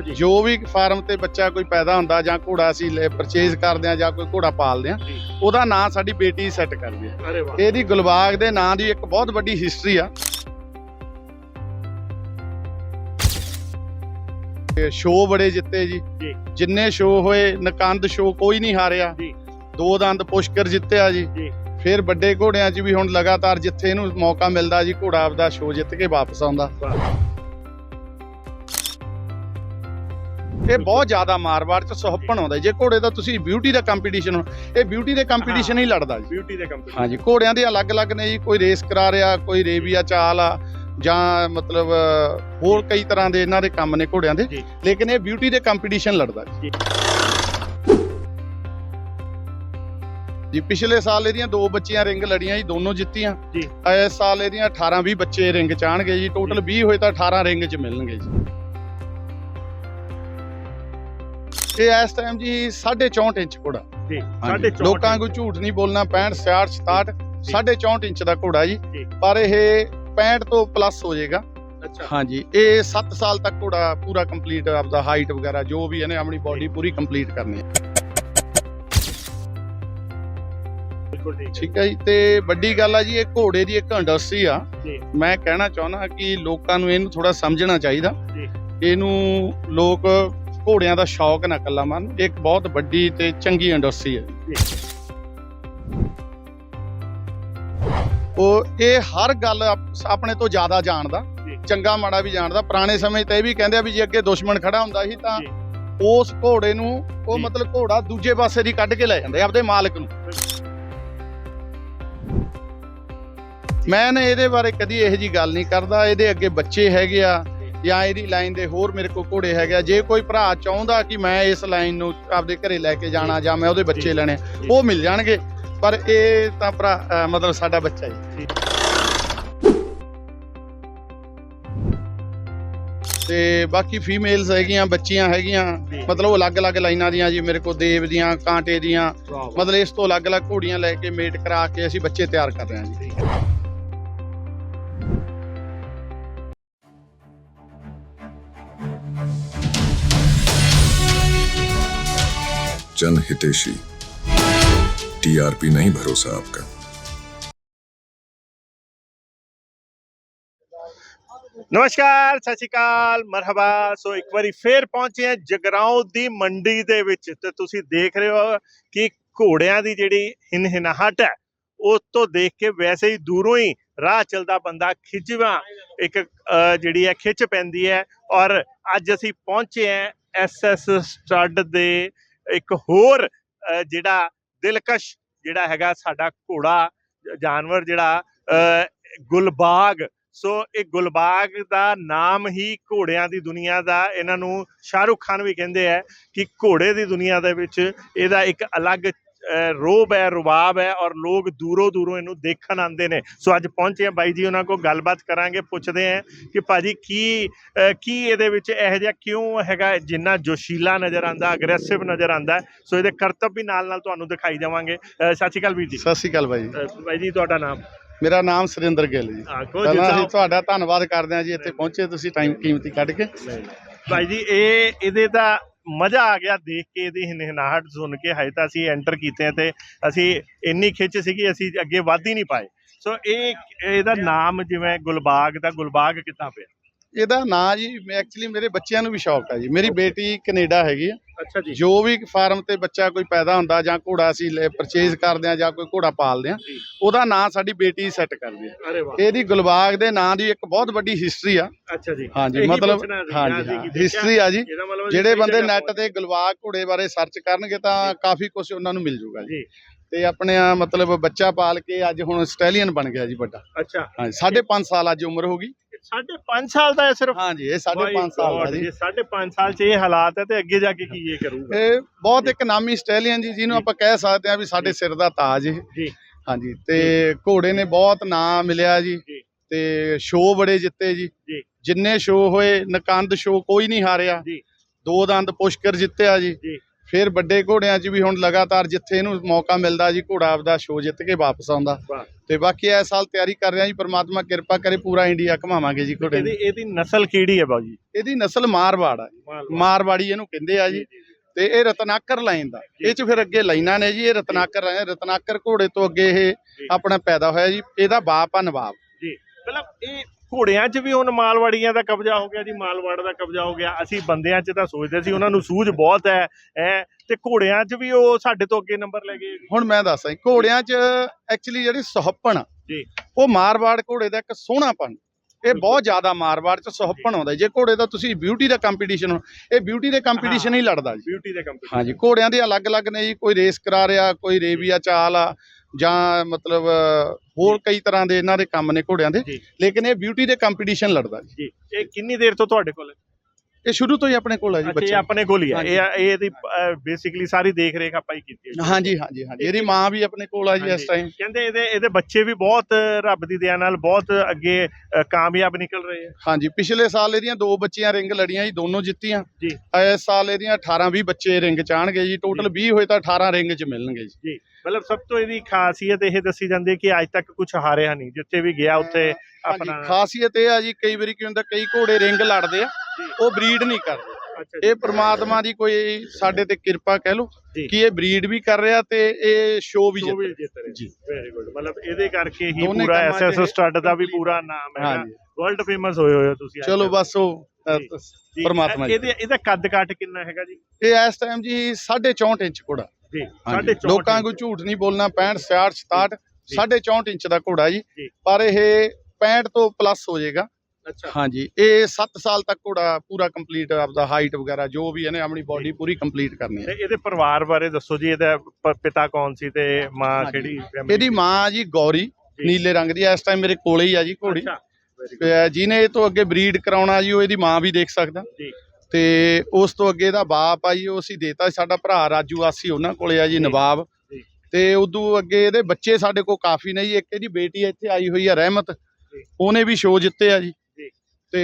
ਜੀ। ਵੀ ਫਾਰਮ ਤੇ ਬੱਚਾ ਕੋਈ ਪੈਦਾ ਹੁੰਦਾ ਜਾਂ ਘੋੜਾ ਅਸੀਂ ਪਰਚੇਜ਼ ਕਰਦੇ ਆ ਜਾਂ ਕੋਈ ਘੋੜਾ ਪਾਲਦੇ ਆ। ਉਹਦਾ ਨਾਂ ਸਾਡੀ ਬੇਟੀ ਸੈੱਟ ਕਰਦੀ ਵਾਹ। ਇਹਦੀ ਗੁਲਬਾਗ ਦੇ ਨਾਂ ਦੀ ਇੱਕ ਬਹੁਤ ਵੱਡੀ ਹਿਸਟਰੀ ਆ। ਸ਼ੋਅ ਬੜੇ ਜਿੱਤੇ ਜੀ। ਜਿੰਨੇ ਸ਼ੋਅ ਹੋਏ ਨਕੰਦ ਸ਼ੋਅ ਕੋਈ ਨਹੀਂ ਹਾਰਿਆ। ਜੀ। ਦੋ ਦੰਦ ਪੁਸ਼ਕਰ ਜਿੱਤਿਆ ਜੀ। ਜੀ। ਫਿਰ ਵੱਡੇ ਘੋੜਿਆਂ 'ਚ ਵੀ ਹੁਣ ਲਗਾਤਾਰ ਜਿੱਥੇ ਇਹਨੂੰ ਮੌਕਾ ਮਿਲਦਾ ਜੀ ਘੋੜਾ ਆਪਦਾ ਸ਼ੋਅ ਜਿੱਤ ਕੇ ਵਾਪਸ ਆਉਂਦਾ। ਇਹ ਬਹੁਤ ਜ਼ਿਆਦਾ ਮਾਰਵਾੜ 'ਚ ਸੁਹੱਪਣ ਆਉਂਦਾ ਜੇ। ਘੋੜੇ ਦਾ ਤੁਸੀਂ ਬਿਊਟੀ ਦਾ ਕੰਪੀਟੀਸ਼ਨ ਇਹ ਬਿਊਟੀ ਦੇ ਕੰਪੀਟੀਸ਼ਨ ਹੀ ਲੜਦਾ ਜੀ। ਬਿਊਟੀ ਦੇ ਕੰਪਨੀ ਹਾਂਜੀ ਘੋੜਿਆਂ ਦੇ ਅਲੱਗ-ਅਲੱਗ ਨੇ ਜੀ। ਕੋਈ ਰੇਸ ਕਰਾ ਰਿਹਾ ਕੋਈ ਰੇਬੀਆ ਚਾਲ ਆ ਜਾਂ ਮਤਲਬ ਹੋਰ ਕਈ ਤਰ੍ਹਾਂ ਦੇ ਇਹਨਾਂ ਦੇ ਕੰਮ ਨੇ ਘੋੜਿਆਂ ਦੇ। ਲੇਕਿਨ ਇਹ ਬਿਊਟੀ ਦੇ ਕੰਪੀਟੀਸ਼ਨ ਲੜਦਾ ਜੀ। ਜੀ। ਜੀ ਪਿਛਲੇ ਸਾਲ ਇਹਦੀਆਂ ਦੋ ਬੱਚੀਆਂ ਰਿੰਗ ਲੜੀਆਂ ਜੀ ਦੋਨੋਂ ਜਿੱਤੀਆਂ। ਜੀ। ਇਸ ਸਾਲ ਇਹਦੀਆਂ 18 20 ਬੱਚੇ ਰਿੰਗ ਚਾਣਗੇ ਜੀ। ਟੋਟਲ 20 ਹੋਏ ਤਾਂ 18 ਰਿੰਗ 'ਚ ਮਿਲਣਗੇ ਜੀ। ਇਹ ਇਸ ਟਾਈਮ ਜੀ 64 ਇੰਚ ਘੋੜਾ। ਜੀ ਹਾਂਜੀ, 64 ਲੋਕਾਂ ਕੋਈ ਝੂਠ ਨਹੀਂ ਬੋਲਣਾ 65 66 67 ਜੀ। 64 ਇੰਚ ਦਾ ਘੋੜਾ ਜੀ। ਪਰ ਇਹ 65 ਤੋਂ ਪਲੱਸ ਹੋ ਜਾਏਗਾ। ਅੱਛਾ। ਹਾਂਜੀ ਇਹ 7 ਸਾਲ ਤੱਕ ਘੋੜਾ ਪੂਰਾ ਕੰਪਲੀਟ ਆਪਦਾ ਹਾਈਟ ਵਗੈਰਾ ਜੋ ਵੀ ਇਹਨੇ ਆਪਣੀ ਬਾਡੀ ਪੂਰੀ ਕੰਪਲੀਟ ਕਰਨੀ ਹੈ। ਠੀਕ ਹੈ ਜੀ ਤੇ ਵੱਡੀ ਗੱਲ ਆ ਜੀ ਇਹ ਘੋੜੇ ਦੀ ਇੱਕ ਇੰਡਸਟਰੀ ਆ। ਮੈਂ ਕਹਿਣਾ ਚਾਹੁੰਦਾ ਕਿ ਲੋਕਾਂ ਨੂੰ ਇਹਨੂੰ ਥੋੜਾ ਸਮਝਣਾ ਚਾਹੀਦਾ। ਇਹਨੂੰ ਲੋਕ ਘੋੜਿਆਂ ਦਾ ਸ਼ੌਕ ਨਾ ਕੱਲਾ ਮੰਨ ਇੱਕ ਬਹੁਤ ਵੱਡੀ ਤੇ ਚੰਗੀ ਇੰਡਸਟਰੀ ਹੈ। ਉਹ ਇਹ ਹਰ ਗੱਲ ਆਪ- ਆਪਣੇ ਤੋਂ ਜ਼ਿਆਦਾ ਜਾਣਦਾ। ਚੰਗਾ ਮਾੜਾ ਵੀ ਜਾਣਦਾ ਪੁਰਾਣੇ ਸਮੇਂ ਤਾਂ ਇਹ ਵੀ ਕਹਿੰਦੇ ਆ ਵੀ ਜੇ ਅੱਗੇ ਦੁਸ਼ਮਣ ਖੜਾ ਹੁੰਦਾ ਸੀ ਤਾਂ। ਉਸ ਘੋੜੇ ਨੂੰ ਉਹ। ਮਤਲਬ ਘੋੜਾ ਦੂਜੇ ਪਾਸੇ ਦੀ ਕੱਢ ਕੇ ਲੈ ਜਾਂਦੇ ਆਪਦੇ ਮਾਲਕ ਨੂੰ ਮੈਂ ਨਾ ਇਹਦੇ ਬਾਰੇ ਕਦੀ ਇਹੋ ਜੀ ਗੱਲ ਨਹੀਂ ਕਰਦਾ ਇਹਦੇ ਅੱਗੇ ਬੱਚੇ ਹੈਗੇ ਆ ਜਾਂ ਇਹਦੀ ਲਾਈਨ ਦੇ ਹੋਰ ਮੇਰੇ ਕੋਲ ਘੋੜੇ ਹੈਗੇ ਆ। ਜੇ ਕੋਈ ਭਰਾ ਚਾਹੁੰਦਾ ਕਿ ਮੈਂ ਇਸ ਲਾਈਨ ਨੂੰ ਆਪਦੇ ਘਰੇ ਲੈ ਕੇ ਜਾਣਾ ਜਾਂ। ਮੈਂ ਉਹਦੇ ਬੱਚੇ। ਲੈਣੇ। ਉਹ ਮਿਲ ਜਾਣਗੇ। ਪਰ ਇਹ ਤਾਂ ਭਰਾ ਮਤਲਬ ਸਾਡਾ ਬੱਚਾ ਜੀ। ਤੇ ਬਾਕੀ ਫੀਮੇਲਸ ਹੈਗੀਆਂ ਬੱਚੀਆਂ ਹੈਗੀਆਂ। ਮਤਲਬ ਅਲੱਗ-ਅਲੱਗ ਲਾਈਨਾਂ ਦੀਆਂ ਜੀ ਮੇਰੇ ਕੋਲ ਦੇਵ ਦੀਆਂ ਕਾਂਟੇ ਦੀਆਂ। ਮਤਲਬ ਇਸ ਤੋਂ ਅਲੱਗ-ਅਲੱਗ ਘੋੜੀਆਂ ਲੈ ਕੇ ਮੇਟ ਕਰਾ ਕੇ ਅਸੀਂ ਬੱਚੇ ਤਿਆਰ ਕਰ ਰਹੇ ਹਾਂ ਜੀ। जन हितेशी टीआरपी नहीं भरोसा आपका ਨਮਸਕਾਰ ਸਤਿ ਸ਼੍ਰੀ ਅਕਾਲ ਮਰਹਬਾ ਸੋ ਇੱਕ ਵਾਰੀ ਫੇਰ ਪਹੁੰਚੇ ਹਾਂ ਜਗਰਾਉਂ ਦੀ ਮੰਡੀ ਦੇ ਵਿੱਚ ਤੇ ਤੁਸੀਂ ਦੇਖ ਰਹੇ ਹੋ ਕਿ ਘੋੜਿਆਂ ਦੀ ਜਿਹੜੀ ਹਿਨਹਿਨਾਹਟ ਹੈ ਉਸ ਤੋਂ ਦੇਖ ਕੇ ਵੈਸੇ ਹੀ ਦੂਰੋਂ ਹੀ ਰਾਹ ਚੱਲਦਾ ਬੰਦਾ ਖਿੱਚਵਾ ਇੱਕ ਅਹ, ਜਿਹੜੀ ਹੈ ਖਿੱਚ ਪੈਂਦੀ ਹੈ ਔਰ ਅੱਜ ਅਸੀਂ ਪਹੁੰਚੇ ਹਾਂ ਐਸਐਸ ਸਟੱਡ ਦੇ ਇੱਕ ਹੋਰ ਜਿਹੜਾ ਦਿਲਕਸ਼ ਜਿਹੜਾ ਹੈਗਾ ਸਾਡਾ ਘੋੜਾ ਜਾਨਵਰ ਜਿਹੜਾ ਗੁਲਬਾਗ। ਸੋ ਇਹ ਗੁਲਬਾਗ ਦਾ ਨਾਮ ਹੀ ਘੋੜਿਆਂ ਦੀ ਦੁਨੀਆ ਦਾ, ਇਹਨਾਂ ਨੂੰ ਸ਼ਾਹਰੁਖ ਖਾਨ ਵੀ ਕਹਿੰਦੇ ਆ ਕਿ ਘੋੜੇ ਦੀ ਦੁਨੀਆ ਦੇ ਵਿੱਚ ਇਹਦਾ ਇੱਕ ਅਲੱਗ ਰੋਬ ਹੈ ਰੁਬਾਬ ਹੈ ਔਰ ਲੋਕ ਦੂਰੋਂ ਦੂਰੋਂ ਇਹਨੂੰ ਦੇਖਣ ਆਉਂਦੇ ਨੇ। ਸੋ ਅੱਜ ਪਹੁੰਚੇ ਆ ਬਾਈ ਜੀ ਉਹਨਾਂ ਕੋਲ ਗੱਲਬਾਤ ਕਰਾਂਗੇ ਪੁੱਛਦੇ ਆ ਕਿ ਭਾਜੀ ਕੀ ਕੀ ਇਹਦੇ ਵਿੱਚ ਇਹੋ ਜਿਹਾ ਕਿਉਂ ਹੈਗਾ ਜਿੰਨਾ ਜੋਸ਼ੀਲਾ ਨਜ਼ਰ ਆਂਦਾ ਅਗਰੈਸਿਵ ਨਜ਼ਰ ਆਂਦਾ ਸੋ ਇਹਦੇ ਕਰਤੱਵ ਵੀ ਨਾਲ ਨਾਲ ਤੁਹਾਨੂੰ ਦਿਖਾਈ ਦੇਵਾਂਗੇ। ਸਤਿ ਸ਼੍ਰੀ ਅਕਾਲ ਵੀਰ ਜੀ। ਸਤਿ ਸ਼੍ਰੀ ਅਕਾਲ ਬਾਈ ਬਾਈ ਜੀ ਤੁਹਾਡਾ ਨਾਮ? ਮੇਰਾ ਨਾਮ ਸੁਰਿੰਦਰ ਗਿੱਲ ਜੀ। ਪਹਿਲਾਂ ਅਸੀਂ ਤੁਹਾਡਾ ਧੰਨਵਾਦ ਕਰਦੇ ਹਾਂ ਜੀ ਇੱਥੇ ਪਹੁੰਚੇ ਤੁਸੀਂ ਟਾਈਮ ਕੀਮਤੀ ਕੱਢ ਕੇ। ਭਾਈ ਜੀ ਇਹ ਇਹਦੇ ਤਾਂ ਮਜ਼ਾ ਆ ਗਿਆ ਦੇਖ ਕੇ ਇਹਦੀ ਹਿਨਹਿਨਾਹਟ ਸੁਣ ਕੇ, ਹਜੇ ਤਾਂ ਅਸੀਂ ਐਂਟਰ ਕੀਤੇ ਤੇ ਅਸੀਂ ਇੰਨੀ ਖਿੱਚ ਸੀਗੀ ਅਸੀਂ ਅੱਗੇ ਵੱਧ ਹੀ ਨਹੀਂ ਪਾਏ। ਸੋ ਇਹ ਇਹਦਾ ਨਾਮ ਜਿਵੇਂ ਗੁਲਬਾਗ ਦਾ ਗੁਲਬਾਗ ਕਿੱਦਾਂ ਪਿਆ? ਇਹਦਾ ਨਾਂ ਜੀ ਮੈਂ ਐਕਚੁਅਲੀ ਮੇਰੇ ਬੱਚਿਆਂ ਨੂੰ ਵੀ ਸ਼ੌਕ ਆ ਜੀ। ਮੇਰੀ ਬੇਟੀ ਕੈਨੇਡਾ ਹੈਗੀ ਆ। ਅੱਛਾ ਜੀ। ਜੋ ਵੀ ਫਾਰਮ ਤੇ ਬੱਚਾ ਕੋਈ ਪੈਦਾ ਹੁੰਦਾ ਜਾਂ ਘੋੜਾ ਅਸੀਂ ਪਰਚੇਜ਼ ਕਰਦੇ ਆ ਜਾਂ ਕੋਈ ਘੋੜਾ ਪਾਲਦੇ ਆ। ਉਹਦਾ ਨਾਂ ਸਾਡੀ ਬੇਟੀ ਸੈੱਟ ਕਰਦੀ ਆ। ਅਰੇ ਵਾਹ। ਇਹਦੀ ਗੁਲਬਾਗ ਦੇ ਨਾਂ ਦੀ ਇੱਕ ਬਹੁਤ ਵੱਡੀ ਹਿਸਟਰੀ ਆ। ਅੱਛਾ ਜੀ। ਹਾਂਜੀ ਮਤਲਬ ਹਾਂਜੀ ਹਾਂ ਹਿਸਟਰੀ ਆ ਜੀ। ਜਿਹੜੇ ਬੰਦੇ ਨੈਟ ਤੇ ਗੁਲਬਾਗ ਘੋੜੇ ਬਾਰੇ ਸਰਚ ਕਰਨਗੇ ਤਾਂ ਕਾਫੀ ਕੁਝ ਉਹਨਾਂ ਨੂੰ ਮਿਲ ਜੂਗਾ ਜੀ। ਤੇ ਆਪਣੇ ਮਤਲਬ ਬੱਚਾ ਪਾਲ ਕੇ ਅੱਜ ਹੁਣ ਸਟੈਲੀਅਨ ਬਣ ਗਿਆ ਜੀ ਵੱਡਾ। ਅੱਛਾ। ਹਾਂਜੀ 5.5 ਸਾਲ ਅੱਜ ਉਮਰ ਹੋ ਗਈ। ਸਾਢੇ 5 ਸਾਲ ਦਾ ਹੈ ਸਿਰਫ। ਹਾਂਜੀ ਇਹ 5.5 ਸਾਲ ਦਾ ਜੀ। ਸਾਢੇ 5 ਸਾਲ ਚ ਇਹ ਹਾਲਾਤ ਹੈ ਤੇ ਅੱਗੇ ਜਾ ਕੇ ਕੀ ਇਹ ਕਰੂਗਾ? ਇਹ ਬਹੁਤ ਇੱਕ ਨਾਮੀ ਸਟੈਲੀਅਨ ਜੀ ਜਿਹਨੂੰ ਆਪਾਂ ਕਹਿ ਸਕਦੇ ਆ ਵੀ ਸਾਡੇ ਸਿਰ ਦਾ ਤਾਜ ਇਹ ਜੀ। ਹਾਂਜੀ ਤੇ ਘੋੜੇ ਨੇ ਬਹੁਤ ਨਾਂ ਮਿਲਿਆ ਜੀ। ਤੇ ਸ਼ੋਅ ਬੜੇ ਜਿੱਤੇ ਜੀ। ਜਿੰਨੇ ਸ਼ੋਅ ਹੋਏ ਨਕੰਦ ਸ਼ੋਅ ਕੋਈ ਨਹੀਂ ਹਾਰਿਆ। ਜੀ। ਦੋ ਦੰਦ ਪੁਸ਼ਕਰ ਜਿੱਤਿਆ ਜੀ। ਜੀ। ਫਿਰ ਵੱਡੇ ਘੋੜਿਆਂ 'ਚ ਵੀ ਹੁਣ ਲਗਾਤਾਰ ਜਿੱਥੇ ਇਹਨੂੰ ਮੌਕਾ ਮਿਲਦਾ ਜੀ ਘੋੜਾ ਆਪਦਾ ਸ਼ੋਅ ਜਿੱਤ ਕੇ ਵਾਪਸ ਆਉਂਦਾ। ਤੇ ਬਾਕੀ ਇਸ ਸਾਲ ਤਿਆਰੀ ਕਰ ਰਹੇ ਜੀ ਪ੍ਰਮਾਤਮਾ ਕਿਰਪਾ ਕਰੇ ਪੂਰਾ ਇੰਡੀਆ ਘਮਾਵਾਂਗੇ ਜੀ ਘੋੜੇ ਇਹਦੀ ਇਹਦੀ ਨਸਲ ਕਿਹੜੀ ਹੈ ਬਾਊ ਜੀ? ਇਹਦੀ ਨਸਲ ਮਾਰਵਾੜ ਆ। ਮਾਰਵਾੜੀ। ਇਹਨੂੰ ਕਹਿੰਦੇ ਆ ਜੀ। ਤੇ ਇਹ ਰਤਨਾਕਰ ਲਾਈਨ ਦਾ। ਇਹ 'ਚ ਫਿਰ ਅੱਗੇ ਲਾਈਨਾਂ ਨੇ ਜੀ ਇਹ ਰਤਨਾਕਰ ਰਤਨਾਕਰ ਘੋੜੇ ਤੋਂ ਅੱਗੇ ਇਹ ਆਪਣਾ ਪੈਦਾ ਹੋਇਆ ਜੀ। ਇਹਦਾ ਬਾਪ ਆ ਨਵਾਬ। ਜੀ। ਮਤਲਬ ਇਹ ਘੋੜਿਆਂ 'ਚ ਵੀ ਹੁਣ ਮਾਲਵਾੜੀਆਂ ਦਾ ਕਬਜ਼ਾ ਹੋ ਗਿਆ ਜੀ ਮਾਲਵਾੜ ਦਾ ਕਬਜ਼ਾ ਹੋ ਗਿਆ। ਅਸੀਂ ਬੰਦਿਆਂ 'ਚ ਤਾਂ ਸੋਚਦੇ ਸੀ ਉਹਨਾਂ ਨੂੰ ਸੂਝ ਬਹੁਤ ਹੈ ਹੈ। ਤੇ ਘੋੜਿਆਂ 'ਚ ਵੀ ਉਹ ਸਾਡੇ ਤੋਂ ਅੱਗੇ ਨੰਬਰ ਲੈ ਗਏ। ਹੁਣ ਮੈਂ ਦੱਸਾਂ ਜੀ, ਘੋੜਿਆਂ 'ਚ ਐਕਚੁਅਲੀ ਜਿਹੜੀ ਸੁਹੱਪਣ ਆ, ਜੀ। ਉਹ ਮਾਰਵਾੜ ਘੋੜੇ ਦਾ ਇੱਕ ਸੋਹਣਾਪਣ। ਇਹ ਬਹੁਤ ਜ਼ਿਆਦਾ ਮਾਰਵਾੜ 'ਚ ਸੁਹੱਪਣ ਆਉਂਦਾ ਜੇ। ਘੋੜੇ ਦਾ ਤੁਸੀਂ ਬਿਊਟੀ ਦਾ ਕੰਪੀਟੀਸ਼ਨ ਇਹ ਬਿਊਟੀ ਦੇ ਕੰਪੀਟੀਸ਼ਨ ਹੀ। ਲੜਦਾ ਜੀ। ਬਿਊਟੀ ਦੇ ਕੰਪਨੀ ਹਾਂਜੀ ਘੋੜਿਆਂ ਦੇ ਅਲੱਗ-ਅਲੱਗ ਨੇ ਜੀ। ਕੋਈ ਰੇਸ ਕਰਾ ਰਿਹਾ ਕੋਈ ਰੇਬੀਆ ਚਾਲ ਆ। ਜਾਂ ਮਤਲਬ ਹੋਰ ਕਈ ਤਰ੍ਹਾਂ ਦੇ ਇਹਨਾਂ ਦੇ ਕੰਮ ਨੇ ਘੋੜਿਆਂ ਦੇ। ਲੇਕਿਨ ਇਹ ਬਿਊਟੀ ਦੇ ਕੰਪੀਟੀਸ਼ਨ ਲੜਦਾ ਜੀ। ਜੀ। ਇਹ ਕਿੰਨੀ ਦੇਰ ਤੋਂ ਤੁਹਾਡੇ ਕੋਲ ਹੈ? ਇਹ ਸ਼ੁਰੂ ਤੋਂ ਹੀ ਆਪਣੇ ਕੋਲ ਹੈ ਜੀ ਇਹ ਬੱਚੇ ਆਪਣੇ ਕੋਲ ਹੀ ਹੈ। ਹਾਂਜੀ। ਇਹ ਇਹਦੀ ਬੇਸਿਕਲੀ ਸਾਰੀ ਦੇਖ ਰੇਖ ਆਪਾਂ ਹੀ ਕੀਤੀ ਹੈ। ਹਾਂਜੀ ਹਾਂਜੀ ਹਾਂਜੀ। ਇਹਦੀ ਮਾਂ ਵੀ ਆਪਣੇ ਕੋਲ ਆ ਜੀ ਇਸ। ਟਾਈਮ ਕਹਿੰਦੇ ਇਹਦੇ ਇਹਦੇ ਬੱਚੇ ਵੀ ਬਹੁਤ ਰੱਬ ਦੀ ਦਇਆ ਨਾਲ ਬਹੁਤ ਅੱਗੇ ਕਾਮਯਾਬ ਨਿਕਲ ਰਹੇ ਆ ਹਾਂਜੀ। ਪਿਛਲੇ ਸਾਲ ਇਹਦੀਆਂ ਦੋ ਬੱਚੀਆਂ ਰਿੰਗ ਲੜੀਆਂ ਜੀ ਦੋਨੋਂ ਜਿੱਤੀਆਂ। ਜੀ। ਇਸ ਸਾਲ ਇਹਦੀਆਂ 18 20 ਬੱਚੇ ਰਿੰਗ ਚ ਆਣਗੇ ਜੀ। ਟੋਟਲ 20 ਹੋਏ ਤਾਂ 18 ਰਿੰਗ ਚ ਮਿਲਣਗੇ ਜੀ। ਮਤਲਬ ਸਭ ਤੋਂ ਇਹਦੀ ਖਾਸੀਅਤ ਇਹ ਦੱਸੀ ਜਾਂਦੀ ਹੈ ਕਿ ਅੱਜ ਤੱਕ ਕੁਝ ਹਾਰਿਆ ਨਹੀਂ ਜਿੱਥੇ ਵੀ ਗਿਆ ਉੱਥੇ ਆਪਣਾ ਖਾਸੀਅਤ ਇਹ ਆ ਜੀ ਕਈ ਵਾਰੀ ਕੀ ਹੁੰਦਾ ਕਈ ਘੋੜੇ ਰਿੰਗ ਲੜਦੇ ਆ। ਉਹ ਬਰੀਡ ਨਹੀਂ ਕਰਦੇ। ਇਹ ਪ੍ਰਮਾਤਮਾ ਦੀ ਕੋਈ ਸਾਡੇ ਤੇ ਕਿਰਪਾ ਕਹਿ ਜੀ। ਕਿ ਇਹ ਬਰੀਡ ਵੀ ਕਰ ਰਿਹਾ ਤੇ ਇਹ ਸ਼ੋਅ ਵੀ ਜਿੱਤ ਰਹੇ ਜੀ। ਵੈਰੀ ਗੁੱਡ ਮਤਲਬ ਇਹਦੇ ਕਰਕੇ ਹੀ ਪੂਰਾ ਐਸਐਸ ਸਟੱਡ ਦਾ ਵੀ ਪੂਰਾ ਨਾਮ ਹਾਂਜੀ ਵਰਲਡ ਫੇਮਸ ਹੋਏ ਹੋਏ ਹੋ ਤੁਸੀਂ ਚਲੋ। ਬਸ ਉਹ ਪਰਮਾਤਮਾ ਜੀ। ਇਹਦੇ ਇਹਦਾ ਕੱਦ ਕਾਟ ਕਿੰਨਾ ਹੈਗਾ ਜੀ ਇਹ ਇਸ ਟਾਈਮ ਜੀ 64 ਇੰਚ ਘੋੜਾ ਜੀ ਹਾਂਜੀ। 64 ਲੋਕਾਂ ਕੋਈ ਝੂਠ ਨਹੀਂ ਬੋਲਣਾ 65 66 67 ਜੀ। 64 ਇੰਚ ਦਾ ਘੋੜਾ ਜੀ। ਪਰ ਇਹ 65 ਤੋਂ ਪਲੱਸ ਹੋ ਜਾਏਗਾ ਅੱਛਾ ਹਾਂਜੀ ਇਹ 7 ਸਾਲ ਤੱਕ ਘੋੜਾ ਪੂਰਾ ਕੰਪਲੀਟ ਆਪਦਾ ਹਾਈਟ ਵਗੈਰਾ ਜੋ ਵੀ ਇਹਨੇ ਆਪਣੀ ਬਾਡੀ ਪੂਰੀ ਕੰਪਲੀਟ ਕਰਨੀ ਹੈ ਇਹਦੇ ਪਰਿਵਾਰ ਬਾਰੇ ਦੱਸੋ ਜੀ ਇਹਦਾ ਪਿਤਾ ਕੌਣ ਸੀ ਤੇ ਮਾਂ। ਕਿਹੜੀ ਇਹਦੀ ਮਾਂ ਜੀ ਗੌਰੀ। ਨੀਲੇ ਰੰਗ ਦੀ ਇਸ ਟਾਈਮ ਮੇਰੇ ਕੋਲੇ ਹੀ ਆ ਜੀ ਘੋੜੀ ਜਿਹਨੇ ਇਹ ਤੋਂ ਅੱਗੇ ਬਰੀਡ ਕਰਾਉਣਾ ਜੀ ਉਹ ਇਹਦੀ ਮਾਂ ਵੀ ਦੇਖ ਸਕਦਾ ਜੀ। ਤੇ ਉਸ ਤੋਂ ਅੱਗੇ ਦਾ ਬਾਪ ਆ ਜੀ ਉਹ ਅਸੀਂ ਦੇਤਾ ਸਾਡਾ ਭਰਾ ਰਾਜੂ ਆਸੀ ਉਹਨਾਂ ਕੋਲੇ ਆ ਜੀ। ਨਵਾਬ। ਤੇ ਉਦੋਂ ਅੱਗੇ ਇਹਦੇ ਬੱਚੇ ਸਾਡੇ ਕੋਲ ਕਾਫੀ ਨੇ ਜੀ ਇੱਕ ਇਹਦੀ ਬੇਟੀ ਇੱਥੇ ਆਈ ਹੋਈ ਆ ਰਹਿਮਤ ਉਹਨੇ ਵੀ ਸ਼ੋਅ ਜਿੱਤੇ ਆ ਜੀ। ਤੇ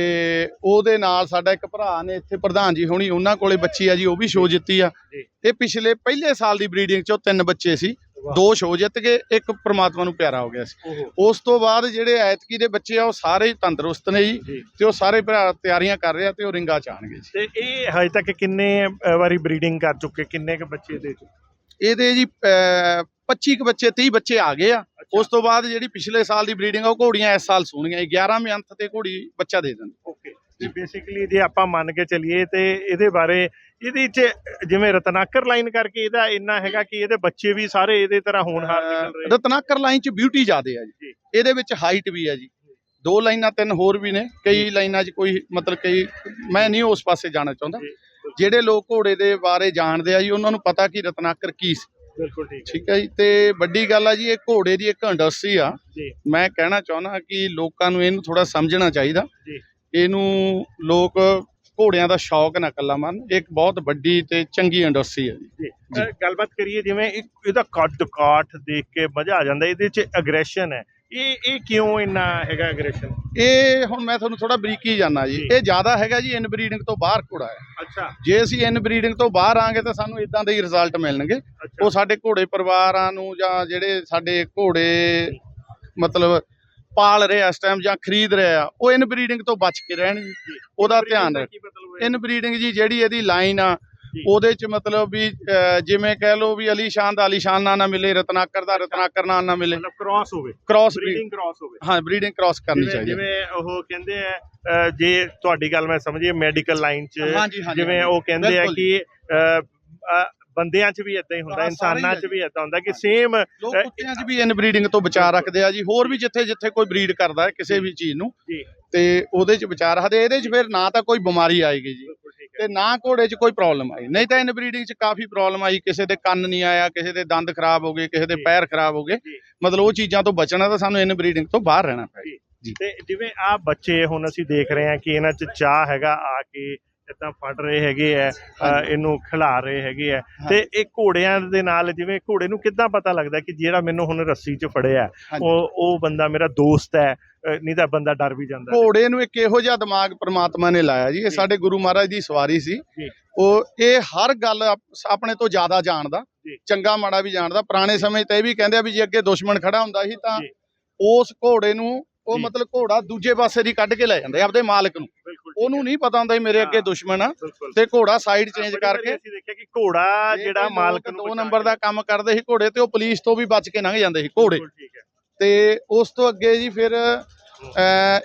ਉਹਦੇ ਨਾਲ ਸਾਡਾ ਇੱਕ ਭਰਾ ਨੇ ਇੱਥੇ ਪ੍ਰਧਾਨ ਜੀ ਹੋਣੀ ਉਹਨਾਂ ਕੋਲੇ ਬੱਚੀ ਆ ਜੀ ਉਹ ਵੀ ਸ਼ੋਅ ਜਿੱਤੀ ਆ। ਇਹ ਪਿਛਲੇ ਪਹਿਲੇ ਸਾਲ ਦੀ ਬਰੀਡਿੰਗ ਚੋਂ ਤਿੰਨ ਬੱਚੇ ਸੀ। ਦੋ ਸ਼ੋਅ ਜਿੱਤ ਗਏ ਇੱਕ ਪ੍ਰਮਾਤਮਾ ਨੂੰ ਪਿਆਰਾ ਹੋ ਗਿਆ ਸੀ। ਉਸ ਤੋਂ ਬਾਅਦ ਜਿਹੜੇ ਐਤਕੀ ਦੇ ਬੱਚੇ ਆ ਉਹ ਸਾਰੇ ਤੰਦਰੁਸਤ ਨੇ ਜੀ ਤੇ ਉਹ ਸਾਰੇ ਭਰਾ ਤਿਆਰੀਆਂ ਕਰ ਰਹੇ ਆ ਤੇ ਉਹ ਰਿੰਗਾ ਚਾਣਗੇ ਜੀ। ਤੇ ਇਹ ਹਜੇ ਤੱਕ ਕਿੰਨੇ ਵਾਰੀ ਬਰੀਡਿੰਗ ਕਰ ਚੁੱਕੇ? ਕਿੰਨੇ ਕ ਬੱਚੇ ਦੇ ਚੁੱਕੇ ਇਹਦੇ ਜੀ ਅਹ, 25 ਕੁ ਬੱਚੇ 30 ਬੱਚੇ ਆ ਗਏ ਆ। ਉਸ ਤੋਂ ਬਾਅਦ ਜਿਹੜੀ ਪਿਛਲੇ ਸਾਲ ਦੀ ਬਰੀਡਿੰਗ ਆ ਉਹ ਘੋੜੀਆਂ ਇਸ ਸਾਲ ਸੂਣੀਆਂ 11 ਮਿਹਨਤ ਤੇ ਘੋੜੀ ਬੱਚਾ ਦੇ ਦਿੰਦੀ। ਓਕੇ। ਤੇ ਬੇਸਿਕਲੀ ਜੇ ਆਪਾਂ ਮੰਨ ਕੇ ਚੱਲੀਏ ਤੇ ਇਹਦੇ ਬਾਰੇ ਇਹਦੇ ਚ ਜਿਵੇਂ ਰਤਨਾਕਰ ਲਾਈਨ ਕਰਕੇ ਇਹਦਾ ਇੰਨਾ ਹੈਗਾ ਕਿ ਇਹਦੇ ਬੱਚੇ ਵੀ ਸਾਰੇ ਇਹਦੇ ਤਰ੍ਹਾਂ ਹੋਣਹਾਰ ਨਿਕਲ ਰਹੇ ਰਤਨਾਕਰ ਲਾਈਨ ਚ ਬਿਊਟੀ ਜ਼ਿਆਦੇ ਆ ਜੀ। ਇਹਦੇ ਵਿੱਚ ਹਾਈਟ ਵੀ ਆ ਜੀ। ਦੋ ਲਾਈਨਾਂ ਤਿੰਨ ਹੋਰ ਵੀ ਨੇ। ਕਈ ਲਾਈਨਾਂ 'ਚ ਕੋਈ ਮਤਲਬ ਕਈ ਮੈਂ ਨਹੀਂ ਉਸ ਪਾਸੇ ਜਾਣਾ ਚਾਹੁੰਦਾ। ਜਿਹੜੇ ਲੋਕ ਘੋੜੇ ਦੇ ਬਾਰੇ ਜਾਣਦੇ ਆ ਜੀ ਉਹਨਾਂ ਨੂੰ ਪਤਾ ਕਿ ਰਤਨਾਕਰ ਕੀ ਸੀ। ਬਿਲਕੁਲ ਠੀਕ ਹੈ ਠੀਕ ਹੈ ਜੀ। ਤੇ ਵੱਡੀ ਗੱਲ ਆ ਜੀ ਇਹ ਘੋੜੇ ਦੀ ਇੱਕ ਇੰਡਸਟਰੀ ਆ। ਮੈਂ ਕਹਿਣਾ ਚਾਹੁੰਦਾ ਕਿ ਲੋਕਾਂ ਨੂੰ ਇਹਨੂੰ ਥੋੜਾ ਸਮਝਣਾ ਚਾਹੀਦਾ। ਜੀ। ਇਹਨੂੰ ਲੋਕ ਘੋੜਿਆਂ ਦਾ ਸ਼ੌਕ ਨਾ ਕੱਲਾ ਮੰਨ ਇੱਕ ਬਹੁਤ ਵੱਡੀ ਤੇ ਚੰਗੀ ਇੰਡਸਟਰੀ ਹੈ ਜੀ। ਗੱਲਬਾਤ ਕਰੀਏ ਜਿਵੇਂ ਇੱਕ ਇਹਦਾ ਕੱਦ ਕਾਠ ਦੇਖ ਕੇ ਮਜ਼ਾ ਆ ਜਾਂਦਾ ਇਹਦੇ ਚ ਐਗਰੈਸ਼ਨ ਹੈ। ਇਹ ਇਹ ਕਿਉਂ ਇੰਨਾ ਹੈਗਾ ਐਗਰੈਸ਼ਨ ਇਹ ਹੁਣ ਮੈਂ ਤੁਹਾਨੂੰ ਥੋੜਾ ਬਰੀਕੀ ਜਾਣਾ ਜੀ। ਇਹ ਜ਼ਿਆਦਾ ਹੈਗਾ ਜੀ ਇਨ ਬਰੀਡਿੰਗ ਤੋਂ ਬਾਹਰ ਘੋੜਾ ਹੈ। ਅੱਛਾ। ਜੇ ਅਸੀਂ ਇਨ ਬਰੀਡਿੰਗ ਤੋਂ ਬਾਹਰ ਆਂਗੇ ਤਾਂ ਸਾਨੂੰ ਇਦਾਂ ਦੇ ਹੀ ਰਿਜ਼ਲਟ ਮਿਲਣਗੇ। ਉਹ ਸਾਡੇ ਘੋੜੇ ਪਰਿਵਾਰਾਂ ਨੂੰ ਜਾਂ ਜਿਹੜੇ ਸਾਡੇ ਘੋੜੇ ਮਤਲਬ ਪਾਲ ਰਹੇ ਇਸ ਟਾਈਮ ਜਾਂ ਖਰੀਦ ਰਹੇ ਆ ਉਹ ਇਨ ਬਰੀਡਿੰਗ ਤੋਂ ਬਚ ਕੇ ਰਹਿਣ ਉਹਦਾ ਧਿਆਨ ਰੱਖ। ਇਨ ਬਰੀਡਿੰਗ ਜੀ ਜਿਹੜੀ ਇਹਦੀ ਲਾਈਨ ਆ। ਉਹਦੇ ਚ ਮਤਲਬ ਵੀ ਜਿਵੇਂ ਕਹਿ ਲਓ ਵੀ ਅਲੀ ਸ਼ਾਨ ਦਾ ਅਲੀ ਸ਼ਾਨ ਨਾਂ ਨਾ ਮਿਲੇ ਰਤਨਾਕਰ ਦਾ ਰਤਨਾਕਰ ਨਾਂ ਨਾ ਮਿਲੇ। ਮਤਲਬ ਕ੍ਰਾਸ ਹੋਵੇ। ਕ੍ਰਾਸ ਬਰੀਡਿੰਗ ਕ੍ਰਾਸ ਹੋਵੇ। ਹਾਂ ਬਰੀਡਿੰਗ ਕ੍ਰਾਸ ਕਰਨੀ ਚਾਹੀਦੀ ਜਿਵੇਂ ਉਹ ਕਹਿੰਦੇ ਆ ਜੇ ਤੁਹਾਡੀ ਗੱਲ ਮੈਂ ਸਮਝੀਏ ਮੈਡੀਕਲ ਲਾਈਨ 'ਚ ਜਿਵੇਂ ਉਹ ਕਹਿੰਦੇ ਆ। ਕਿ ਬੰਦਿਆਂ 'ਚ ਵੀ ਇਦਾਂ ਹੀ ਹੁੰਦਾ ਇਨਸਾਨਾਂ 'ਚ ਵੀ ਇਦਾਂ ਹੁੰਦਾ ਕਿ ਸੇਮ ਲੋਕ ਕੁੱਤਿਆਂ 'ਚ ਵੀ ਇਨ ਬਰੀਡਿੰਗ ਤੋਂ ਵਿਚਾਰ ਰੱਖਦੇ ਆ ਜੀ ਹੋਰ ਵੀ ਜਿੱਥੇ ਜਿੱਥੇ ਕੋਈ ਬਰੀਡ ਕਰਦਾ ਹੈ ਕਿਸੇ ਵੀ ਚੀਜ਼ ਨੂੰ ਤੇ ਉਹਦੇ 'ਚ ਵਿਚਾਰ ਰੱਖਦੇ ਇਹਦੇ 'ਚ ਫਿਰ ਨਾ ਤਾਂ ਕੋਈ ਬਿਮਾਰੀ ਆਏਗੀ ਜੀ ਤੇ ਨਾ ਘੋੜੇ 'ਚ ਕੋਈ ਪ੍ਰੋਬਲਮ ਆਈ। ਨਹੀਂ ਤਾਂ ਇਨ ਬਰੀਡਿੰਗ 'ਚ ਕਾਫੀ ਪ੍ਰੋਬਲਮ ਆਈ ਕਿਸੇ ਦੇ ਕੰਨ ਨਹੀਂ ਆਇਆ ਕਿਸੇ ਦੇ ਦੰਦ ਖਰਾਬ ਹੋ ਗਏ ਕਿਸੇ ਦੇ। ਪੈਰ ਖਰਾਬ ਹੋ ਗਏ। ਮਤਲਬ ਉਹ ਚੀਜ਼ਾਂ ਤੋਂ ਬਚਣਾ ਤਾਂ ਸਾਨੂੰ ਇਨ ਬਰੀਡਿੰਗ ਤੋਂ ਬਾਹਰ ਰਹਿਣਾ ਪਏਗਾ ਤੇ ਜਿਵੇਂ ਆ ਬੱਚੇ ਹੁਣ ਅਸੀਂ ਦੇਖ ਰਹੇ ਹਾਂ ਕਿ ਇਹਨਾਂ 'ਚ ਚਾਹ ਹੈਗਾ ਆ ਕੇ ਇਦਾਂ ਫੜ ਰਹੇ ਹੈਗੇ ਹਾਂਜੀ। ਇਹਨੂੰ ਖਿਲਾ ਰਹੇ ਹੈਗੇ ਆ ਤੇ ਇਹ ਘੋੜਿਆਂ ਦੇ ਨਾਲ ਜਿਵੇਂ ਘੋੜੇ ਨੂੰ ਕਿੱਦਾਂ ਪਤਾ ਲੱਗਦਾ ਕਿ ਜਿਹੜਾ ਮੈਨੂੰ ਹੁਣ ਰੱਸੀ 'ਚ ਫੜਿਆ। ਉਹ ਉਹ ਬੰਦਾ ਮੇਰਾ ਦੋਸਤ ਹੈ ਨਹੀਂ ਤਾਂ ਬੰਦਾ ਡਰ ਵੀ ਜਾਂਦਾ ਘੋੜੇ ਨੂੰ ਇੱਕ ਇਹੋ ਜਿਹਾ ਦਿਮਾਗ ਪ੍ਰਮਾਤਮਾ ਨੇ ਲਾਇਆ ਜੀ ਇਹ। ਸਾਡੇ ਗੁਰੂ ਮਹਾਰਾਜ ਦੀ ਸਵਾਰੀ ਸੀ। ਉਹ ਇਹ ਹਰ ਗੱਲ ਆਪ- ਆਪਣੇ ਤੋਂ ਜ਼ਿਆਦਾ ਜਾਣਦਾ। ਚੰਗਾ ਮਾੜਾ ਵੀ ਜਾਣਦਾ ਪੁਰਾਣੇ ਸਮੇਂ ਤੇ ਇਹ ਵੀ ਕਹਿੰਦੇ ਆ ਵੀ ਜੇ ਅੱਗੇ ਦੁਸ਼ਮਣ ਖੜਾ ਹੁੰਦਾ ਸੀ ਤਾਂ। ਉਸ ਘੋੜੇ ਨੂੰ ਉਹ। ਮਤਲਬ ਘੋੜਾ ਦੂਜੇ ਪਾਸੇ ਦੀ ਕੱਢ ਕੇ ਲੈ ਜਾਂਦੇ ਆਪਦੇ ਮਾਲਕ ਨੂੰ ਉਹਨੂੰ ਨਹੀਂ ਪਤਾ ਹੁੰਦਾ ਮੇਰੇ ਅੱਗੇ। ਦੁਸ਼ਮਣ ਆ। ਤੇ ਘੋੜਾ ਸਾਈਡ ਚੇਂਜ ਕਰਕੇ ਅਸੀਂ ਦੇਖਿਆ ਕਿ ਘੋੜਾ ਜਿਹੜਾ ਮਾਲਕ ਲੋਕ ਨੂੰ ਦੋ ਬਚਾ ਨੰਬਰ ਦਾ ਕੰਮ ਕਰਦੇ ਸੀ ਘੋੜੇ ਤੇ ਉਹ ਪੁਲਿਸ ਤੋਂ ਵੀ ਬਚ ਕੇ ਲੰਘ ਜਾਂਦੇ ਸੀ ਘੋੜੇ। ਤੇ ਉਸ ਤੋਂ ਅੱਗੇ ਜੀ ਫਿਰ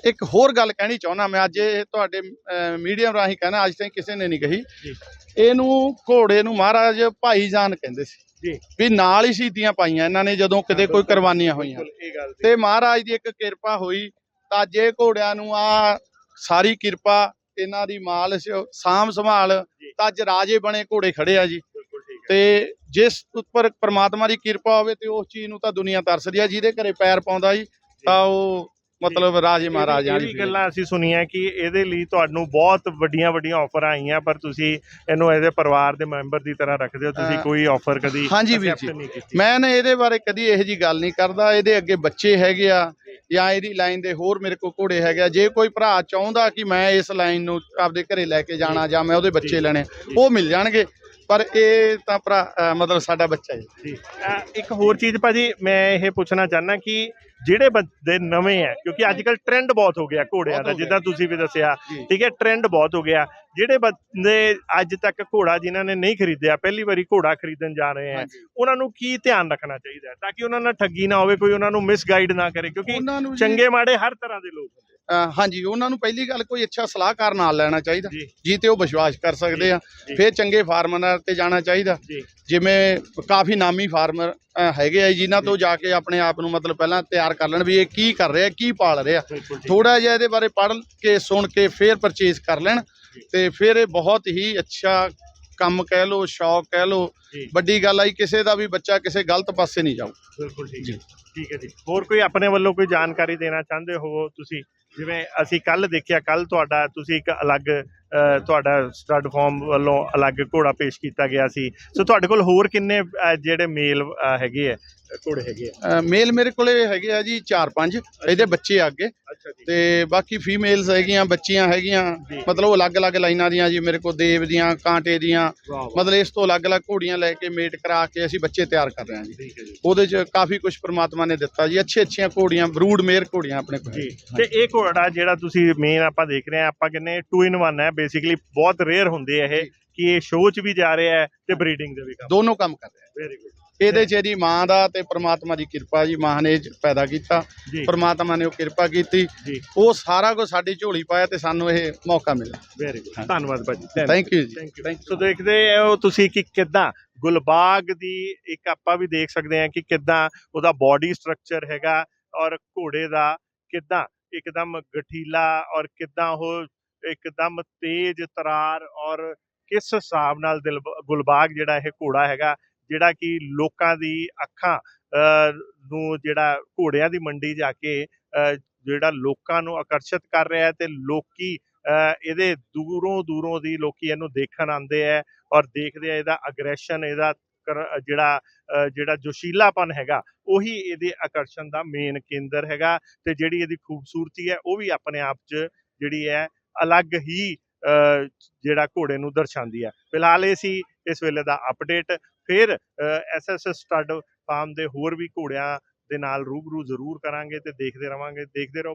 ਇੱਕ ਹੋਰ ਗੱਲ ਕਹਿਣੀ ਚਾਹੁੰਦਾ ਮੈਂ ਅੱਜ ਇਹ ਤੁਹਾਡੇ ਮੀਡੀਅਮ ਰਾਹੀਂ ਕਹਿਣਾ ਅੱਜ ਤਾਈਂ ਕਿਸੇ ਨੇ ਨਹੀਂ ਕਹੀ। ਇਹਨੂੰ ਘੋੜੇ ਨੂੰ ਮਹਾਰਾਜ ਭਾਈਜਾਨ ਕਹਿੰਦੇ ਸੀ। ਵੀ ਨਾਲ ਹੀ ਸ਼ਹੀਦੀਆਂ ਪਾਈਆਂ ਇਹਨਾਂ ਨੇ ਜਦੋਂ ਕਿਤੇ ਕੋਈ ਕੁਰਬਾਨੀਆਂ ਹੋਈਆਂ। ਤੇ ਮਹਾਰਾਜ ਦੀ ਇੱਕ ਕਿਰਪਾ ਹੋਈ ਤਾਂ ਜੇ ਘੋੜਿਆਂ ਨੂੰ ਆ ਸਾਰੀ ਕਿਰਪਾ ਇਹਨਾਂ ਦੀ ਮਾਲਸ਼ ਸਾਂਭ ਸੰਭਾਲ। ਤਾਂ ਅੱਜ ਰਾਜੇ ਬਣੇ ਘੋੜੇ ਖੜੇ ਆ ਜੀ ਤੇ ਜਿਸ ਉੱਪਰ ਪ੍ਰਮਾਤਮਾ ਦੀ ਕਿਰਪਾ ਹੋਵੇ ਤੇ ਉਸ ਚੀਜ਼ ਨੂੰ ਤਾਂ ਦੁਨੀਆ ਤਰਸਦੀ ਆ ਜਿਹਦੇ ਘਰੇ ਪੈਰ ਪਾਉਂਦਾ ਜੀ ਤਾਂ ਉਹ ਮਤਲਬ ਰਾਜੇ ਮਹਾਰਾਜਿਆਂ ਦੀ ਵੀ ਗੱਲਾਂ ਅਸੀਂ ਸੁਣੀਆਂ ਕਿ ਇਹਦੇ ਲਈ ਤੁਹਾਨੂੰ ਬਹੁਤ ਵੱਡੀਆਂ ਵੱਡੀਆਂ ਆਫਰਾਂ ਆਈਆਂ ਪਰ ਤੁਸੀਂ ਇਹਨੂੰ ਇਹਦੇ ਪਰਿਵਾਰ ਦੇ ਮੈਂਬਰ ਦੀ ਤਰ੍ਹਾਂ ਰੱਖਦੇ ਹੋ ਤੁਸੀਂ ਕੋਈ ਆਫਰ ਕਦੀ ਹਾਂਜੀ ਵੀਰ ਜੀ। ਮੈਂ ਨਾ ਇਹਦੇ ਬਾਰੇ ਕਦੀ ਇਹੋ ਜੀ ਗੱਲ ਨਹੀਂ ਕਰਦਾ। ਇਹਦੇ ਅੱਗੇ ਬੱਚੇ ਹੈਗੇ ਆ ਜਾਂ ਇਹਦੀ ਲਾਈਨ ਦੇ ਹੋਰ ਮੇਰੇ ਕੋਲ ਘੋੜੇ ਹੈਗੇ ਆ। ਜੇ ਕੋਈ ਭਰਾ ਚਾਹੁੰਦਾ ਕਿ ਮੈਂ ਇਸ ਲਾਈਨ ਨੂੰ ਆਪਦੇ ਘਰੇ ਲੈ ਕੇ ਜਾਣਾ ਜਾਂ। ਮੈਂ ਉਹਦੇ ਬੱਚੇ ਲੈਣੇ ਉਹ ਮਿਲ ਜਾਣਗੇ। ਪਰ ਇਹ ਤਾਂ ਭਰਾ ਮਤਲਬ ਸਾਡਾ ਬੱਚਾ ਹੈ ਇੱਕ ਹੋਰ ਚੀਜ਼ ਭਾਜੀ ਮੈਂ ਇਹ ਪੁੱਛਣਾ ਚਾਹਨਾ ਕਿ ਜਿਹੜੇ ਬੰਦੇ ਨਵੇਂ ਆ ਕਿਉਂਕਿ ਅੱਜ ਕੱਲ ਟ੍ਰੈਂਡ ਬਹੁਤ ਹੋ ਗਿਆ ਘੋੜਿਆਂ ਦਾ। ਜਿੱਦਾਂ ਤੁਸੀਂ ਵੀ ਦੱਸਿਆ। ਠੀਕ ਹੈ ਟ੍ਰੈਂਡ ਬਹੁਤ ਹੋ ਗਿਆ ਜਿਹੜੇ ਬੰਦੇ ਅੱਜ ਤੱਕ ਘੋੜਾ ਜਿਨ੍ਹਾਂ ਨੇ ਨਹੀਂ ਖਰੀਦਿਆ ਪਹਿਲੀ ਵਾਰੀ ਘੋੜਾ ਖਰੀਦਣ ਜਾ ਰਹੇ ਆ। ਉਹਨਾਂ ਨੂੰ ਕੀ ਧਿਆਨ ਰੱਖਣਾ ਚਾਹੀਦਾ ਤਾਂ ਕਿ ਉਹਨਾਂ ਨਾਲ ਠੱਗੀ ਨਾ ਹੋਵੇ ਕੋਈ ਉਹਨਾਂ ਨੂੰ ਮਿਸਗਾਈਡ ਨਾ ਕਰੇ ਕਿਉਂਕਿ ਚੰਗੇ ਮਾੜੇ ਹਰ ਤਰ੍ਹਾਂ ਦੇ ਲੋਕ ਹਾਂਜੀ ਉਹਨਾਂ ਨੂੰ ਪਹਿਲੀ ਗੱਲ ਕੋਈ ਅੱਛਾ ਸਲਾਹਕਾਰ ਨਾਲ ਲੈਣਾ ਚਾਹੀਦਾ। ਜੀ। ਤੇ ਉਹ ਵਿਸ਼ਵਾਸ ਕਰ ਸਕਦੇ ਆ। ਫਿਰ ਚੰਗੇ ਫਾਰਮਰ ਤੇ ਜਾਣਾ ਚਾਹੀਦਾ। ਜਿਵੇਂ ਕਾਫੀ ਨਾਮੀ ਫਾਰਮਰ ਹੈਗੇ ਆ ਜਿਨ੍ਹਾਂ ਤੋਂ ਜਾ। ਕੇ ਆਪਣੇ ਆਪ ਨੂੰ ਮਤਲਬ ਪਹਿਲਾਂ ਤਿਆਰ ਕਰ ਲੈਣ ਵੀ ਇਹ ਕੀ ਕਰ ਰਿਹਾ ਕੀ ਪਾਲ ਰਿਹਾ। ਥੋੜਾ ਜਿਹਾ ਇਹਦੇ ਬਾਰੇ ਪੜ੍ਹ ਕੇ ਸੁਣ ਕੇ ਫਿਰ ਪਰਚੇਸ ਕਰ ਲੈਣ। ਤੇ ਫਿਰ ਇਹ ਬਹੁਤ ਹੀ ਅੱਛਾ ਕੰਮ ਕਹਿ ਲੋ ਸ਼ੌਕ ਕਹਿ ਲੋ। ਵੱਡੀ ਗੱਲ ਆਈ ਕਿਸੇ ਦਾ ਵੀ ਬੱਚਾ ਕਿਸੇ ਗਲਤ ਪਾਸੇ ਨਹੀਂ ਜਾਊ। ਬਿਲਕੁਲ ਠੀਕ। ਹੈ। ਠੀਕ ਹੈ ਜੀ। ਹੋਰ ਕੋਈ ਆਪਣੇ ਵੱਲੋਂ ਕੋਈ ਜਾਣਕਾਰੀ ਦੇਣਾ ਚਾਹੁੰਦੇ ਹੋ ਤੁਸੀਂ? ਜਿਵੇਂ ਅਸੀਂ ਕੱਲ ਦੇਖਿਆ ਕੱਲ ਤੁਹਾਡਾ ਤੁਸੀਂ ਇੱਕ ਅਲੱਗ ਤੁਹਾਡਾ ਸਟੱਡ ਫਾਰਮ ਵੱਲੋਂ ਅਲੱਗ ਘੋੜਾ ਪੇਸ਼ ਕੀਤਾ ਗਿਆ ਸੀ। ਸੋ ਤੁਹਾਡੇ ਕੋਲ ਹੋਰ ਕਿੰਨੇ ਅ, ਜਿਹੜੇ ਮੇਲ ਹੈਗੇ ਆ ਘੋੜੇ ਹੈਗੇ ਆ? ਮੇਲ ਮੇਰੇ ਕੋਲੇ ਹੈਗੇ ਆ ਜੀ 4-5 ਇਹਦੇ ਬੱਚੇ ਆ ਅੱਗੇ। ਅੱਛਾ ਜੀ। ਤੇ ਬਾਕੀ ਫੀਮੇਲਸ ਹੈਗੀਆਂ ਬੱਚੀਆਂ ਹੈਗੀਆਂ ਜੀ। ਮਤਲਬ ਉਹ ਅਲੱਗ-ਅਲੱਗ ਲਾਈਨਾਂ ਦੀਆਂ ਜੀ ਮੇਰੇ ਕੋਲ ਦੇਵ ਦੀਆਂ ਕਾਂਟੇ ਦੀਆਂ ਮਤਲਬ ਇਸ ਤੋਂ ਅਲੱਗ-ਅਲੱਗ ਘੋੜੀਆਂ ਲੈ ਕੇ ਮੇਟ ਕਰਾ ਕੇ ਅਸੀਂ ਬੱਚੇ ਤਿਆਰ ਕਰ ਰਹੇ ਹਾਂ ਜੀ। ਠੀਕ ਹੈ ਜੀ। ਉਹਦੇ 'ਚ ਕਾਫੀ ਕੁਝ ਪ੍ਰਮਾਤਮਾ ਨੇ ਦਿੱਤਾ ਜੀ ਅੱਛੀ ਅੱਛੀਆਂ ਘੋੜੀਆਂ ਬਰੂਡ ਮੇਰ ਘੋੜੀਆਂ ਆਪਣੇ ਕੋਲ। ਜੀ। ਤੇ ਇਹ ਘੋੜਾ ਜਿਹੜਾ ਤੁਸੀਂ ਮੇਨ ਆਪਾਂ ਦੇਖ ਰਹੇ ਆ ਆਪਾਂ ਕਹਿੰਦੇ 2 ਇਨ 1 ਹੈ ਬੇਸਿਕਲੀ ਬਹੁਤ ਰੇਅਰ ਹੁੰਦੇ ਆ ਇਹ ਕਿ ਇਹ ਸ਼ੋਅ 'ਚ ਵੀ ਜਾ ਰਿਹਾ ਹੈ ਤੇ ਬਰੀਡਿੰਗ ਦੇ ਵੀ ਕੰਮ। ਦੋਨੋਂ ਕੰਮ ਕਰ ਰਹੇ ਵੈਰੀ ਗੁੱਡ ਇਹਦੇ 'ਚ ਇਹਦੀ ਮਾਂ ਦਾ ਤੇ ਪ੍ਰਮਾਤਮਾ ਦੀ ਕਿਰਪਾ ਜੀ ਮਾਂ ਨੇ ਪੈਦਾ ਕੀਤਾ। ਪ੍ਰਮਾਤਮਾ ਨੇ ਉਹ ਕਿਰਪਾ ਕੀਤੀ। ਉਹ ਸਾਰਾ ਕੁਝ ਸਾਡੀ ਝੋਲੀ ਪਾਇਆ ਤੇ ਸਾਨੂੰ ਇਹ ਮੌਕਾ ਮਿਲਿਆ। ਵੈਰੀ ਗੁੱਡ ਧੰਨਵਾਦ ਭਾਜੀ। ਥੈਂਕ ਯੂ ਜੀ। ਥੈਂਕ ਯੂ ਸੋ ਦੇਖਦੇ ਹੋ ਤੁਸੀਂ ਕਿ ਕਿੱਦਾਂ ਗੁਲਬਾਗ ਦੀ ਇੱਕ ਆਪਾਂ ਵੀ ਦੇਖ ਸਕਦੇ ਹਾਂ ਕਿ ਕਿੱਦਾਂ ਉਹਦਾ ਬਾਡੀ ਸਟਰਕਚਰ ਹੈਗਾ ਔਰ ਘੋੜੇ ਦਾ ਕਿੱਦਾਂ ਇੱਕਦਮ ਗਠੀਲਾ ਔਰ ਕਿੱਦਾਂ ਉਹ ਇੱਕਦਮ ਤੇਜ਼ ਤਰਾਰ ਔਰ ਕਿਸ ਹਿਸਾਬ ਨਾਲ ਦਿਲ ਗੁਲਬਾਗ ਜਿਹੜਾ ਇਹ ਘੋੜਾ ਹੈਗਾ, ਜਿਹੜਾ ਕਿ ਲੋਕਾਂ ਦੀ ਅੱਖਾਂ ਨੂੰ ਜਿਹੜਾ ਘੋੜਿਆਂ ਦੀ ਮੰਡੀ ਜਾ ਕੇ ਜਿਹੜਾ ਲੋਕਾਂ ਨੂੰ ਆਕਰਸ਼ਿਤ ਕਰ ਰਿਹਾ ਹੈ ਤੇ ਲੋਕੀ ਇਹਦੇ ਦੂਰੋਂ ਦੂਰੋਂ ਦੀ ਲੋਕੀ ਇਹਨੂੰ ਦੇਖਣ ਆਉਂਦੇ ਆ ਔਰ ਦੇਖਦੇ ਆ ਇਹਦਾ ਅਗਰੈਸ਼ਨ ਇਹਦਾ ਕਰ- ਜਿਹੜਾ ਜਿਹੜਾ ਜੋਸ਼ੀਲਾਪਨ ਹੈਗਾ, ਉਹੀ ਇਹਦੇ ਆਕਰਸ਼ਣ ਦਾ ਮੇਨ ਕੇਂਦਰ ਹੈਗਾ ਤੇ ਜਿਹੜੀ ਇਹਦੀ ਖੂਬਸੂਰਤੀ ਹੈ ਉਹ ਵੀ ਆਪਣੇ ਆਪ 'ਚ ਜਿਹੜੀ ਹੈ ਅਲੱਗ ਹੀ ਅਹ, ਜਿਹੜਾ ਘੋੜੇ ਨੂੰ ਦਰਸਾਉਂਦੀ ਹੈ। ਫਿਲਹਾਲ ਇਹ ਸੀ ਇਸ ਵੇਲੇ ਦਾ ਅਪਡੇਟ ਫਿਰ ਐਸਐਸ ਸਟੱਡ ਫਾਰਮ ਦੇ ਹੋਰ ਵੀ ਘੋੜਿਆਂ ਦੇ ਨਾਲ ਰੂਬਰੂ ਜ਼ਰੂਰ ਕਰਾਂਗੇ ਤੇ ਦੇਖਦੇ ਰਵਾਂਗੇ। ਦੇਖਦੇ ਰਹੋ।